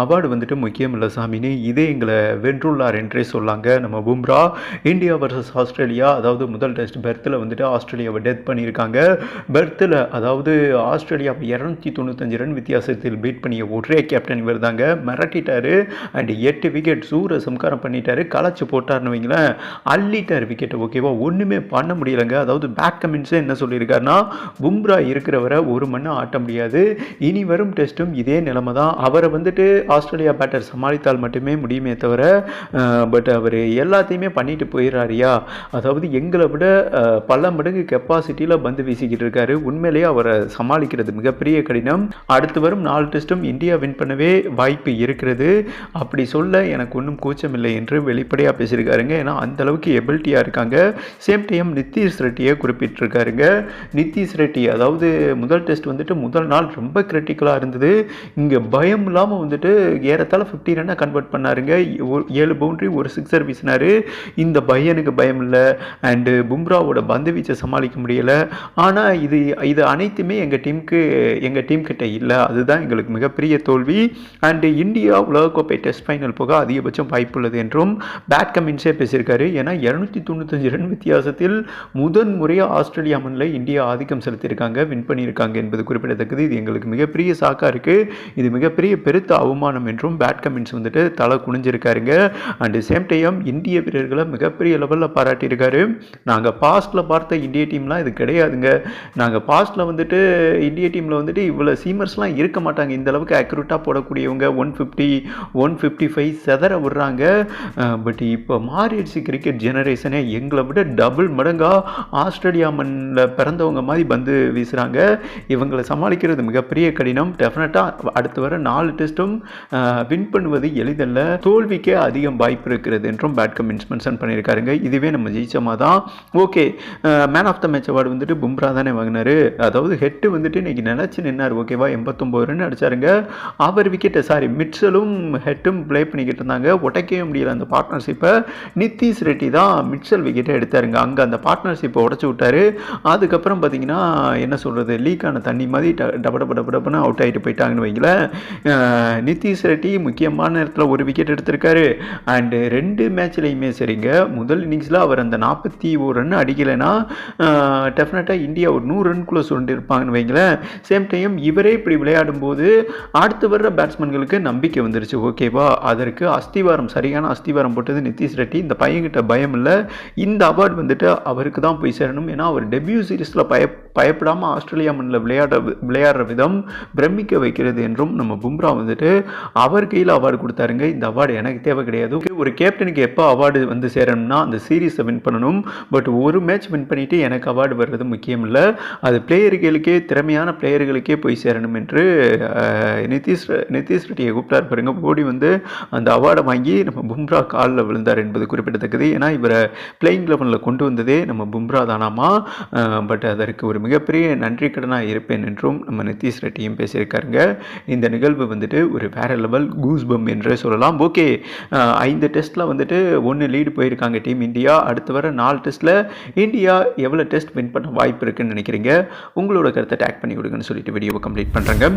Award வந்துட்டு முக்கியம் இல்லை சாமினி இதே எங்களை வென்றுள்ளார் என்றே சொல்லாங்க. நம்ம பும்ரா இந்தியா வர்சஸ் ஆஸ்திரேலியா அதாவது முதல் டெஸ்ட் பெர்த்தில் வந்துட்டு ஆஸ்திரேலியாவை டெத் பண்ணியிருக்காங்க. பெர்த்தில் அதாவது ஆஸ்திரேலியாவை இரநூத்தி தொண்ணூத்தஞ்சு ரன் வித்தியாசத்தில் பீட் பண்ணிய ஒரே கேப்டன் இவர் தாங்க மிரட்டிட்டாரு. அண்ட் எட்டு விக்கெட் சூர சம்காரம் பண்ணிட்டாரு. களைச்சி போட்டார்னு வைங்களேன். அள்ளிட்டார் விக்கெட்டை ஓகேவா ஒன்றுமே பண்ண முடியலைங்க. அதாவது பேக் கமெண்ட்ஸே என்ன சொல்லியிருக்காருன்னா பும்ரா இருக்கிறவரை ஒரு மண்ணை ஆட்ட முடியாது. இனி வரும் டெஸ்ட்டும் இதே நிலைமை தான் அவரை வந்துட்டு ஆஸ்திரேலியா பேட்டர் சமாளித்தால் மட்டுமே முடியுமே தவிர பட் அவர் எல்லாத்தையுமே பண்ணிட்டு போயிடுறாருயா அதாவது எங்களை விட பல மடங்கு கெப்பாசிட்டியில் பந்து வீசிக்கிட்டு இருக்காரு. உண்மையிலேயே அவரை சமாளிக்கிறது மிகப்பெரிய கடினம். அடுத்து வரும் நாலு டெஸ்ட்டும் இந்தியா வின் பண்ணவே வாய்ப்பு இருக்கிறது. அப்படி சொல்ல எனக்கு ஒன்றும் கூச்சம் இல்லை என்று வெளிப்படையாக பேசியிருக்காருங்க. ஏன்னா அந்த அளவுக்கு எபிலிட்டியாக இருக்காங்க. சேம் டைம் நித்திஷ் ரெட்டியை குறிப்பிட்டிருக்காருங்க. நிதிஷ் ரெட்டி அதாவது முதல் டெஸ்ட் வந்துட்டு முதல் நாள் ரொம்ப கிரிட்டிக்கலாக இருந்தது. இங்கே பயம் இல்லாமல் வந்துட்டு ஏறத்தாழ ஃபிஃப்டி ரன்னாக கன்வெர்ட் பண்ணாருங்க? ஏழு பவுண்டரி ஒரு சிக்ஸர் வீசினார். இந்த பையனுக்கு பயம் இல்லை. அண்டு பும்ராவோட பந்து வீச்சை சமாளிக்க முடியலை. ஆனால் இது இது அனைத்துமே எங்கள் டீமுக்கு எங்கள் டீம் கிட்ட இல்லை. அதுதான் எங்களுக்கு மிகப்பெரிய தோல்வி. அண்டு இந்தியா உலகக்கோப்பை டெஸ்ட் ஃபைனல் போக அதிகபட்சம் வாய்ப்புள்ளது என்றும் பேட் கமின்ஸே பேசியிருக்காரு. ஏன்னா இரநூத்தி தொண்ணூத்தஞ்சு ரன் வித்தியாசத்தில் முதன் முறையாக ஆஸ்திரேலியா மண்ணில் இந்தியா ஆதிக்கம் செலுத்தியிருக்காங்க வின் பண்ணியிருக்காங்க என்பது குறிப்பிடத்தக்கது. இது எங்களுக்கு மிகப்பெரிய சாக்காக இருக்குது இது மிகப்பெரிய பெருத்த அவமானம் என்றும் பேட் கமெண்ட்ஸ் வந்துட்டு தலை குனிஞ்சிருக்காருங்க. அண்ட் சேம் டைம் இந்திய வீரர்களை மிகப்பெரிய லெவலில் பாராட்டியிருக்காரு. நாங்கள் பாஸ்ட்டில் பார்த்த இந்திய டீம்லாம் இது கிடையாதுங்க. நாங்கள் பாஸ்ட்டில் வந்துட்டு இந்திய டீமில் வந்துட்டு இவ்வளோ சீமர்ஸ்லாம் இருக்க மாட்டாங்க. இந்த அளவுக்கு அக்யூரேட்டாக போடக்கூடியவங்க. One fifty one fifty five செதற விடுறாங்க. பட் இப்போ மாறிடுச்சு கிரிக்கெட் ஜெனரேஷனே எங்களை விட டபுள் மடங்காக ஆஸ்திரேலியா மண்ணில் பிறந்தவங்க மாதிரி பந்து வீசுகிறாங்க இவங்களை சமாளிக்கிறது மிகப்பெரிய கடினம். டெஃபினட்டாக அடுத்து வர நாலு டெஸ்ட்டும் வின் பண்ணுவது எளிதல்ல. தோல்விக்கே அதிகம் வாய்ப்பு இருக்கிறது என்றும் பேட் கமெண்ட்ஸ் மென்ஷன் பண்ணியிருக்காருங்க. இதுவே நம்ம ஜெயிச்சமாக தான். Okay man of the match award வந்துட்டு பும்ரா தானே வாங்கினாரு. அதாவது ஹெட்டு வந்துட்டு இன்னைக்கு நினச்சி நின்னார். ஓகேவா எண்பத்தொம்போது ரன் அடிச்சாருங்க. அவர் விக்கெட்டை சாரி மிட்சலும் ஹெட்டும் ப்ளே பண்ணிக்கிட்டு இருந்தாங்க. உடைக்கவே முடியல அந்த பார்ட்னர்ஷிப்பை நித்திஷ் ரெட்டி தான் மிட்சல் விக்கெட்டை எடுத்தாருங்க. அங்கே அந்த பார்ட்னர்ஷிப்பை உடச்சி விட்டாரு. அதுக்கப்புறம் பார்த்தீங்கன்னா என்ன சொல்கிறது லீக்கான தண்ணி மாதிரி ட- டப டப டப அவுட் ஆகிட்டு போயிட்டாங்கன்னு வைங்களேன். நிதிஷ் ரெட்டி முக்கியமான நேரத்தில் ஒரு விக்கெட் எடுத்திருக்காரு. அண்டு ரெண்டு மேட்ச்லேயுமே சரிங்க. முதல் இன்னிங்ஸில் அவர் அந்த நாற்பத்தி ஒரு ரன் அடிக்கலைன்னா டெஃபினட்டாக இந்தியா ஒரு நூறு ரன்குள்ளே சுருண்டிருப்பாங்கன்னு வைங்களேன். சேம் டைம் இவரே இப்படி விளையாடும்போது அடுத்து வர்ற பேட்ஸ்மேன்களுக்கு நம்பிக்கை வந்துருச்சு. ஓகேவா அதற்கு அஸ்திவாரம் சரியான அஸ்திவாரம் போட்டது நிதிஷ் ரெட்டி. இந்த பையன்கிட்ட பயம் இல்லை. இந்த அவார்டு வந்துட்டு அவருக்கு தான் போய் சேரணும். ஏன்னா அவர் டெபியூ சீரிஸில் பய பயப்படாமல் ஆஸ்திரேலியா மண்ணில் விளையாட விளையாடுற விதம் பிரமிக்க வைக்கிறது என்றும் நம்ம பும்ரா வந்துட்டு அவர் கையில் அவார்டு கொடுத்தாருங்க. இந்த அவார்டு எனக்கு தேவை கிடையாது. ஒரு கேப்டனுக்கு எப்போ அவார்டு வந்து சேரணும்னா அந்த சீரீஸை வின் பண்ணணும். பட் ஒரு மேட்ச் வின் பண்ணிட்டு எனக்கு அவார்டு வர்றது முக்கியம் இல்லை. அது பிளேயர்களுக்கே திறமையான பிளேயர்களுக்கே போய் சேரணும் என்று நிதிஷ் நிதிஷ் ரெட்டியை கூப்பிட்டார் பாருங்க. ஓடி வந்து அந்த அவார்டை வாங்கி நம்ம பும்ரா காலில் விழுந்தார் என்பது குறிப்பிடத்தக்கது. ஏன்னா இவரை பிளேயிங் லெவலில் கொண்டு வந்ததே நம்ம பும்ரா தானாமா? பட் அதற்கு ஒரு மிகப்பெரிய நன்றி கடனாக இருப்பேன் என்றும் நம்ம நிதிஷ் ரெட்டியும் பேசியிருக்காருங்க. இந்த நிகழ்வு வந்துட்டு ஒரு வேறு லெவல் கூஸ் பம் என்றே சொல்லலாம். ஓகே ஐந்து டெஸ்ட்டில் வந்துட்டு ஒன்று லீடு போயிருக்காங்க டீம் இந்தியா. அடுத்து வர நாலு டெஸ்ட்டில் இந்தியா எவ்வளோ டெஸ்ட் வின் பண்ண வாய்ப்பு இருக்குன்னு நினைக்கிறீங்க? உங்களோட கருத்தை டேக் பண்ணி விடுங்கன்னு சொல்லிட்டு வீடியோவை கம்ப்ளீட் பண்ணுறேங்க